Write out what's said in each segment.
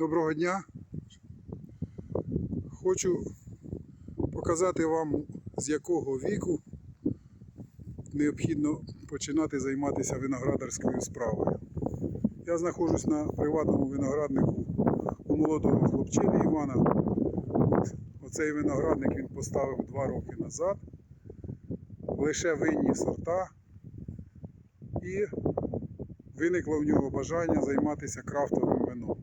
Доброго дня. Хочу показати вам, з якого віку необхідно починати займатися виноградарською справою. Я знаходжусь на приватному винограднику у молодого хлопчини Івана. Оцей виноградник він поставив два роки назад. Лише винні сорта. І виникло в нього бажання займатися крафтовим вином.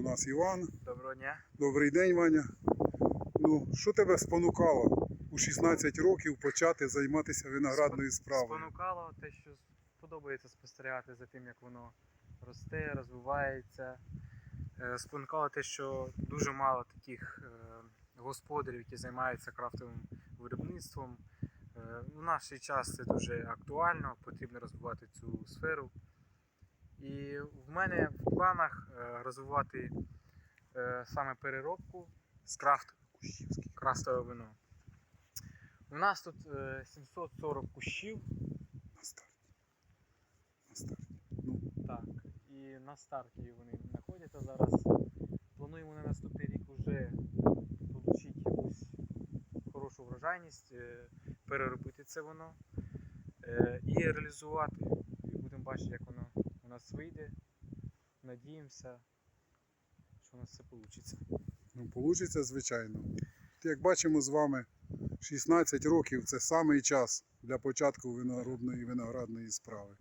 У нас Іван. Доброго дня. Добрий день, Ваня. Ну, що тебе спонукало у 16 років почати займатися виноградною справою? Спонукало те, що подобається спостерігати за тим, як воно росте, розвивається. Е, Спонукало те, що дуже мало таких е, господарів, які займаються крафтовим виробництвом. Е, У наш час це дуже актуально, потрібно розвивати цю сферу. І в мене в планах е, розвивати е, саме переробку з крафт, крафтове вино. У нас тут е, 740 кущів, На старті. На старті. Ну, так, і на старті вони знаходяться зараз. Плануємо на наступний рік вже отримати якусь хорошу врожайність, е, переробити це воно е, і реалізувати. І будемо бачити, як воно нас вийде. Надіємося, що у нас все вийде. ну вийде, звичайно. Як бачимо з вами, 16 років це самий час для початку виноробної виноградної справи.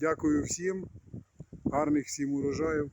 Дякую всім, гарних всім урожаїв.